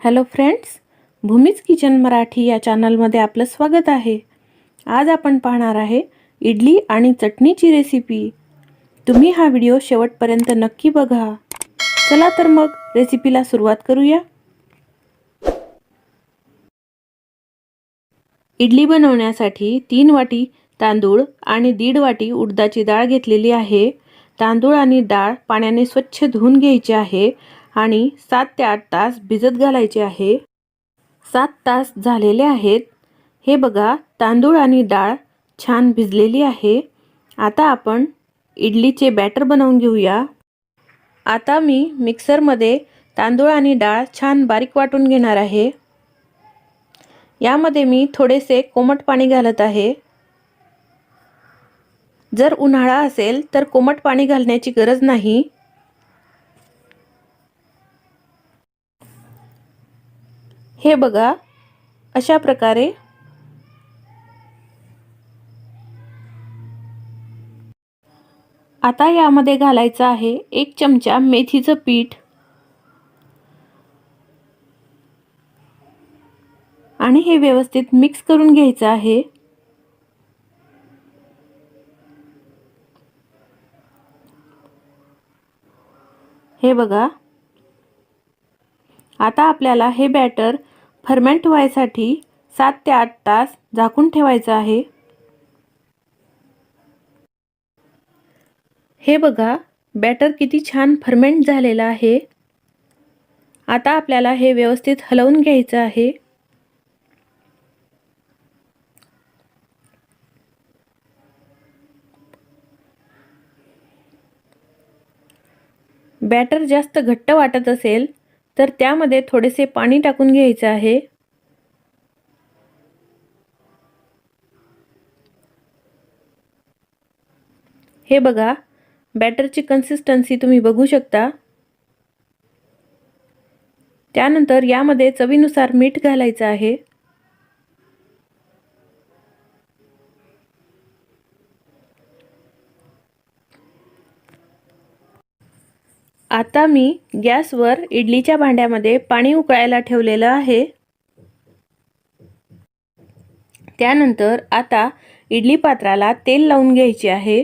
Hello friends Bhumi's kitchen Marathi या चॅनलमध्ये आपलं स्वागत आहे. आज आपण पाहणार आहे इडली आणि चटणीची रेसिपी तुम्ही हा व्हिडिओ शेवटपर्यंत नक्की बघा. चला तर मग रेसिपीला सुरुवात करूया. इडली बनवण्यासाठी तीन वाटी तांदूळ आणि दीड वाटी उडदाची डाळ घेतलेली आहे. तांदूळ आणि डाळ पाण्याने स्वच्छ धुवून घ्यायची आहे. आणि सात ते आठ तास भिजत घालायचे आहे. सात तास झालेले आहेत. हे बघा तांदूळ आणि डाळ छान भिजलेली आहे. आता आपण इडलीचे बॅटर बनवून घेऊया. आता मी मिक्सरमध्ये तांदूळ आणि डाळ छान बारीक वाटून घेणार आहे. यामध्ये मी थोडेसे कोमट पाणी घालत आहे. जर उन्हाळा असेल तर कोमट पाणी घालण्याची गरज नाही. हे बघा अशा प्रकारे आता यामध्ये घालायचं आहे एक चमचा मेथीचं पीठ आणि हे व्यवस्थित मिक्स करून घ्यायचं आहे. हे बघा आता आपल्याला हे बॅटर फर्मेंट व्हायसाठी सात ते आठ तास झाकून ठेवायचं आहे. हे बघा बॅटर किती छान फर्मेंट झालेलं आहे. आता आपल्याला हे व्यवस्थित हलवून घ्यायचं आहे. बॅटर जास्त घट्ट वाटत असेल तर त्यामध्ये थोडेसे पाणी टाकून घ्यायचं आहे. हे बघा बॅटरची कन्सिस्टन्सी तुम्ही बघू शकता. त्यानंतर यामध्ये चवीनुसार मीठ घालायचं आहे. आता मी गॅसवर इडलीच्या भांड्यामध्ये पाणी उकळायला ठेवलेलं आहे. त्यानंतर आता इडली पात्राला तेल लावून घ्यायचे आहे.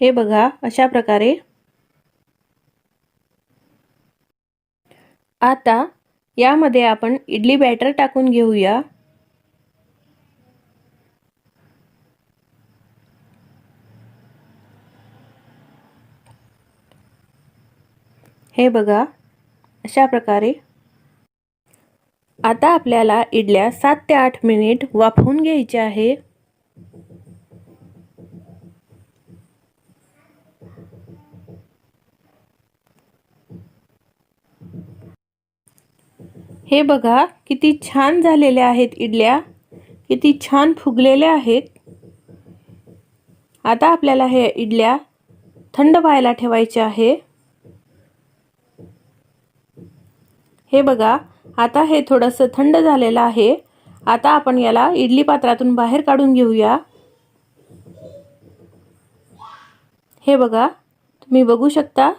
हे बघा अशा प्रकारे. आता यामध्ये आपण इडली बॅटर टाकून घेऊया. हे बघा अशा प्रकारे. आता आपल्याला इडल्या सात ते आठ मिनिट वाफवून घ्यायच्या आहे. हे बघा किती छान झालेल्या आहेत इडल्या. किती छान फुगलेल्या आहेत. आता आपल्याला हे इडल्या थंड व्हायला ठेवायचे आहे. हे बघा आता हे थोडंसं थंड झालेलं आहे. आता आपण याला इडली पात्रातून बाहेर काढून घेऊया. हे बघा तुम्ही बघू शकता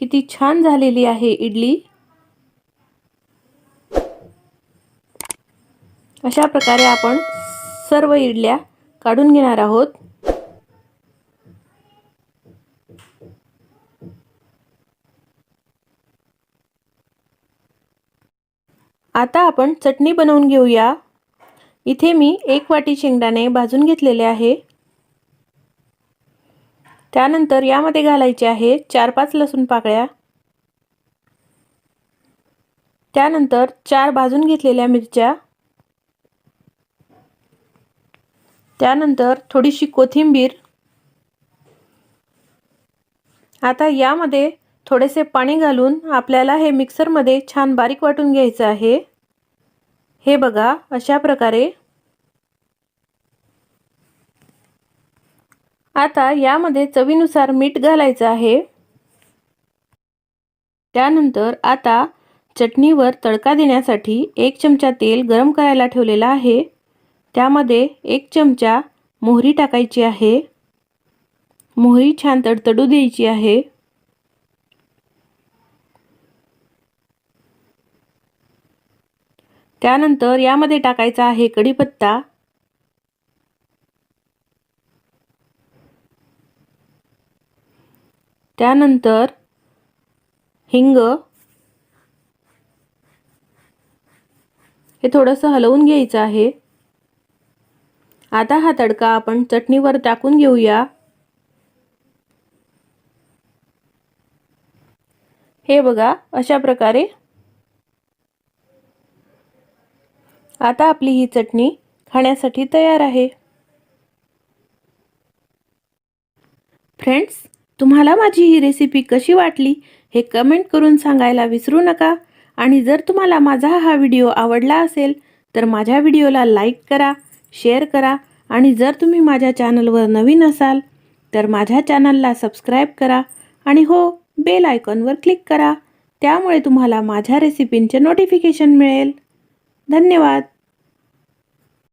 किती छान झालेली आहे इडली. अशा प्रकारे आपण सर्व इडल्या काढून घेणार आहोत. आता आपण चटणी बनवून घेऊया. इथे मी एक वाटी शेंगदाणे भाजून घेतलेले आहे. त्यानंतर यामध्ये घालायचे आहे चार पाच लसूण पाकळ्या. त्यानंतर चार भाजून घेतलेल्या मिरच्या. त्यानंतर थोडीशी कोथिंबीर. आता यामध्ये थोडेसे पाणी घालून आपल्याला हे मिक्सरमध्ये छान बारीक वाटून घ्यायचं आहे. हे बघा अशा प्रकारे. आता यामध्ये चवीनुसार मीठ घालायचं आहे. त्यानंतर आता चटणीवर तडका देण्यासाठी एक चमचा तेल गरम करायला ठेवलेला आहे. त्यामध्ये एक चमचा मोहरी टाकायची आहे. मोहरी छान तडतडू द्यायची आहे. त्यानंतर यामध्ये टाकायचा आहे कढीपत्ता. त्यानंतर हिंग. हे थोडंसं हलवून घ्यायचं आहे. आता हा तडका आपण चटणीवर टाकून घेऊया. हे बघा अशा प्रकारे आता आपली ही चटणी खाण्यासाठी तयार आहे. फ्रेंड्स तुम्हाला माझी ही रेसिपी कशी वाटली हे कमेंट करून सांगायला विसरू नका. आणि जर तुम्हाला माझा हा व्हिडिओ आवडला असेल तर माझ्या व्हिडिओला लाईक करा शेअर करा. आणि जर तुम्ही माझ्या चॅनलवर नवीन असाल तर माझ्या चॅनलला सबस्क्राईब करा. आणि हो बेल आयकॉनवर क्लिक करा. त्यामुळे तुम्हाला माझ्या रेसिपींचे नोटिफिकेशन मिळेल. धन्यवाद.